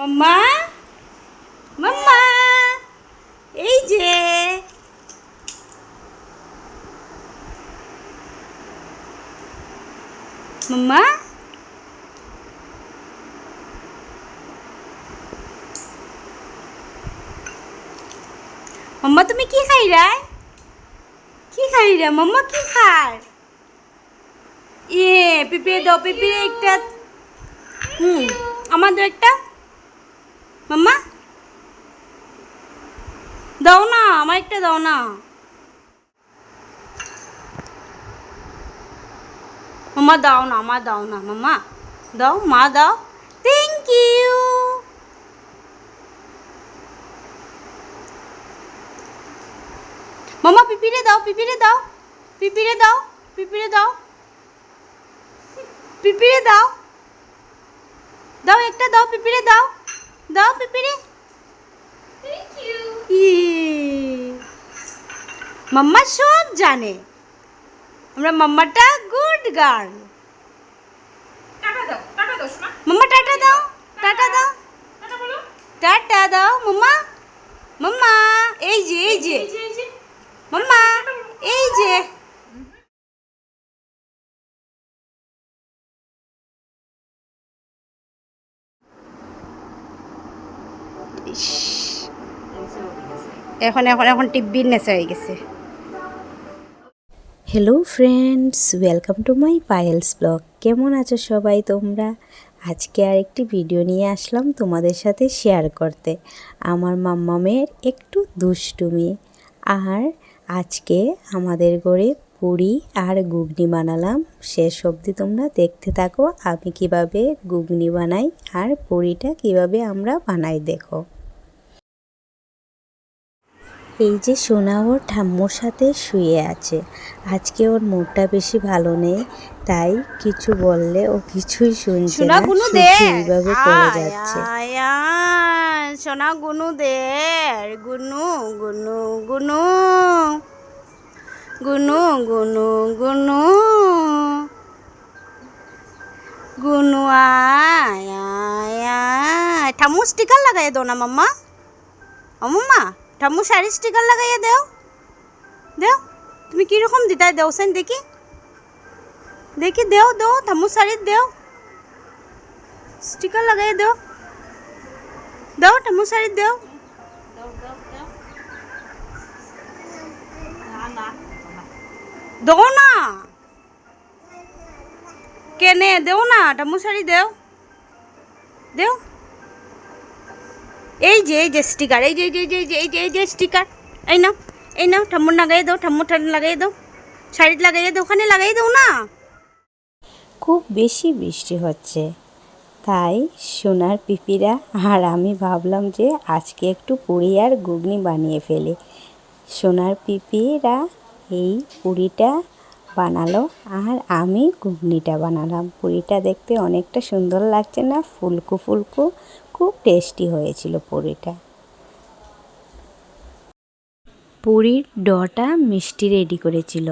মাম্মা মাম্মা, এই যে। মাম্মা মাম্মা, তুমি কি খাই রা? কি খাই রা? মাম্মা, কি খায় ইয়ে পিঁপড়ে দাও, পিঁপড়ে একটা। হুম, আমাদের একটা মাম্মা? দাও না আমার একটা দাও না। মাম্মা, দাও না আমার দাও না, মাম্মা। দাও, মা, দাও। থ্যাংক ইউ মাম্মা, পিপিরে দাও পিপিরে দাও। পিপিরে দাও পিপিরে দাও। পিপিরে দাও। দাও, একটা দাও, পিপিরে দাও। দাও পিপিরে। ইয়ে। মাম্মা সব জানে। আমরা মাম্মাটা গুড গার্ল। মাম্মা টাটা দাও টাটা। দাও। টাটা দাও মাম্মা। মাম্মা এই যে এই যে। এই যে এই যে। মাম্মা এই যে। এখন এখন এখন টিভির নেশা হয়ে গেছে। Hello friends welcome to my Payel's blog কেমন আছো সবাই তোমরা? আজকে আর একটি ভিডিও নিয়ে আসলাম তোমাদের সাথে শেয়ার করতে। আমার মাম্মামের একটু দুষ্টুমি আর আজকে আমাদের ঘরে পুরি আর ঘুগনি বানালাম। শেষ অবধি তোমরা দেখতে থাকো আমি কীভাবে ঘুগনি বানাই আর পুরিটা কীভাবে আমরা বানাই দেখো। এই যে সোনা ওর ঠাম্মুর সাথে শুয়ে আছে। আজকে ওর মুডটা বেশি ভালো নেই তাই কিছু বললে ও কিছুই শুনছে না গুনু দে এইভাবে করে যাচ্ছে। সোনা গুনু দে গুনু গুনু গুনু গুনু গুনু গুনু গুনু আয় ঠামু স্টিকার লাগাই দো না মাম্মা। ও মাম্মা। ঠামু শাড়ি স্টিকার লাগাইয়ে দেও। দেও। তুমি কীরকম দিতাই দেও, সেন দেখি। দেখি, দেও দেও ঠামু শাড়ি দেও। স্টিকার লাগাই দাও। দাও টামু শাড়ি দাও। দাও না। কেনে? দেও না টামু শাড়ি দেও। দেও। এই যে এই যে স্টিকার এই যে এই যে এই যে এই যে এই যে স্টিকার এই নাও এই নাও, ঠাম্মুর লাগাই দাও, ঠাম্মুর ঠান্ডা লাগাই দাও, শাড়ি লাগাই দাও, ওখানে লাগাই দাও না। খুব বেশি বৃষ্টি হচ্ছে, তাই সোনার পিপিরা, আর আমি ভাবলাম যে আজকে একটু পুরি আর ঘুগনি বানিয়ে ফেলি। সোনার পিপিরা এই পুরিটা বানালো, আর আমি ঘুগনিটা বানালাম। পুরিটা দেখতে অনেকটা সুন্দর লাগছে না, ফুলকু ফুলকো খুব টেস্টি হয়েছিল পুরিটা। পুরীর ডটা মিষ্টি রেডি করেছিল।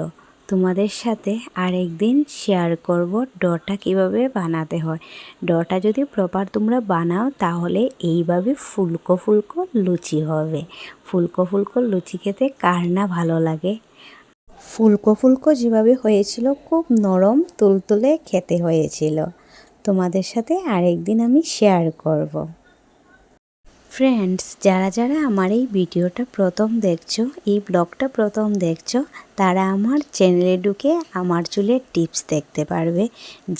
তোমাদের সাথে আরেকদিন শেয়ার করব ডটা কীভাবে বানাতে হয়। ডটা যদি প্রপার তোমরা বানাও তাহলে এইভাবে ফুলকো ফুলকো লুচি হবে। ফুলকো ফুলকো লুচি খেতে কার না ভালো লাগে? ফুলকো ফুলকো যেভাবে হয়েছিল খুব নরম তুলতুলে খেতে হয়েছিল। তোমাদের সাথে আরেকদিন আমি শেয়ার করব। ফ্রেন্ডস যারা যারা আমার এই ভিডিওটা প্রথম দেখছ, এই ব্লগটা প্রথম দেখছ, তারা আমার চ্যানেলে ঢুকে আমার চুলের টিপস দেখতে পারবে।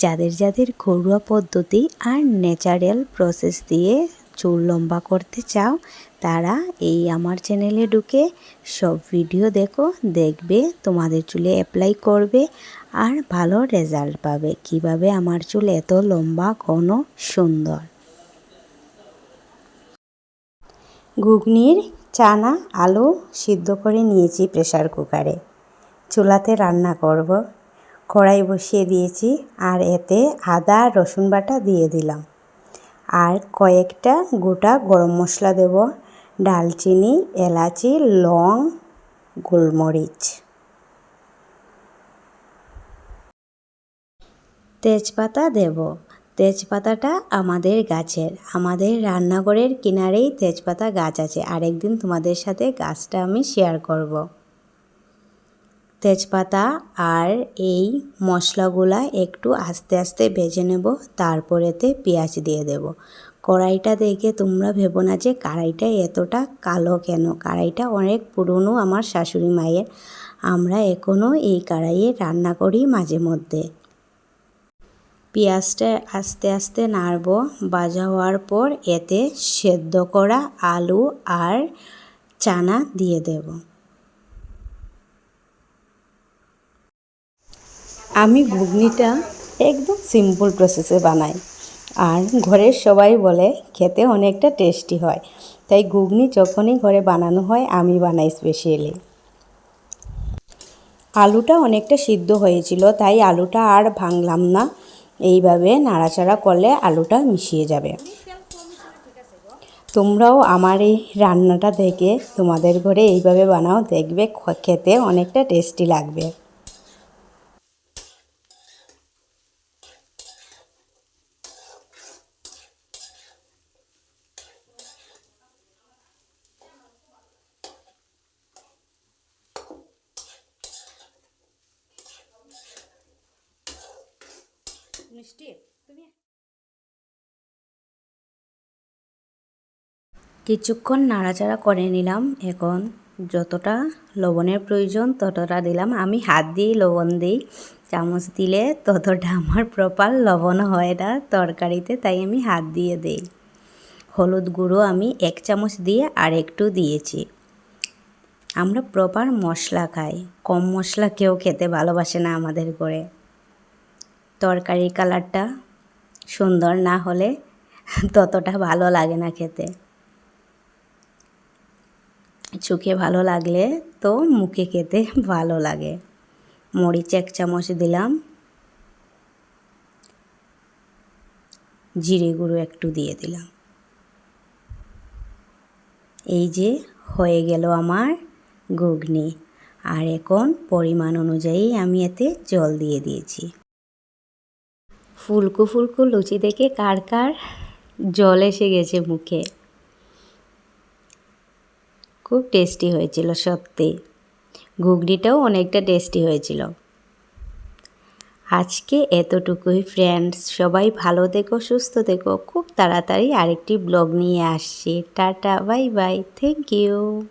যাদের যাদের ঘরোয়া পদ্ধতি আর ন্যাচারাল প্রসেস দিয়ে চুল লম্বা করতে চাও, তারা এই আমার চ্যানেলে ঢুকে সব ভিডিও দেখো, দেখবে, তোমাদের চুলে অ্যাপ্লাই করবে আর ভালো রেজাল্ট পাবে। কীভাবে আমার চুল এত লম্বা, ঘন, সুন্দর? ঘুগনির চানা, আলু সিদ্ধ করে নিয়েছি প্রেসার কুকারে। চুলাতে রান্না করব। কড়াই বসিয়ে দিয়েছি আর এতে আদা, রসুন বাটা দিয়ে দিলাম। আর কয়েকটা গোটা গরম মশলা দেব। ডালচিনি, এলাচি, লং, গোলমরিচ। তেজপাতা দেব। তেজপাতাটা আমাদের গাছের, আমাদের রান্নাঘরের কিনারেই তেজপাতা গাছ আছে। আরেকদিন তোমাদের সাথে গাছটা আমি শেয়ার করব। তেজপাতা আর এই মশলাগুলা একটু আস্তে আস্তে ভেজে নেব, তারপরেতে পেঁয়াজ দিয়ে দেব। কড়াইটা দেখে তোমরা ভেবো না যে কড়াইটা এতটা কালো কেন? কড়াইটা অনেক পুরনো আমার শাশুড়ি মায়ের। আমরা এখনও এই কড়াইয়ে রান্না করি মাঝে মধ্যে। পেঁয়াজটা আস্তে আস্তে নাড়ব। ভাজা হওয়ার পর এতে সেদ্ধ করা আলু আর চানা দিয়ে দেব। আমি ঘুগনিটা একদম সিম্পল প্রসেসে বানাই। আর ঘরের সবাই বলে, খেতে অনেকটা টেস্টি হয়। তাই ঘুগনি যখনই ঘরে বানানো হয়, আমি বানাই স্পেশালি আলুটা অনেকটা সিদ্ধ হয়েছিল, তাই আলুটা আর ভাঙলাম না। এইভাবে নাড়াচাড়া করলে আলুটা মিশিয়ে যাবে। তোমরাও আমার এই রান্নাটা দেখে তোমাদের ঘরে এইভাবে বানাও, দেখবে খেতে অনেকটা টেস্টি লাগবে। কিছুক্ষণ নাড়াচাড়া করে নিলাম। এখন যতটা লবণের প্রয়োজন ততটা দিলাম। আমি হাত দিয়েই লবণ দিই। চামচ দিলে ততটা আমার প্রপার লবণ হয় না তরকারিতে, তাই আমি হাত দিয়ে দিই। হলুদ গুঁড়ো আমি এক চামচ দিয়ে আর একটু দিয়েছি। আমরা প্রপার মশলা খাই। কম মশলা কেউ খেতে ভালোবাসে না আমাদের ঘরে। তরকারির কালারটা সুন্দর না হলে ততটা ভালো লাগে না খেতে। চোখে ভালো লাগলে তো মুখে খেতে ভালো লাগে। মরিচ এক চামচ দিলাম। জিরে গুঁড়ো একটু দিয়ে দিলাম। এই যে হয়ে গেল আমার ঘুগনি। আর এখন পরিমাণ অনুযায়ী আমি এতে জল দিয়ে দিয়েছি। ফুলকো ফুলকো লুচি দেখে কার কার জল এসে গেছে মুখে। খুব টেস্টি হয়েছিল, সত্যি। ঘুগনিটাও অনেকটা টেস্টি হয়েছিল। আজকে এতটুকুই ফ্রেন্ডস সবাই ভালো দেখো সুস্থ থেকো। খুব তাড়াতাড়ি আরেকটি ব্লগ নিয়ে আসছি। Tata bye bye thank you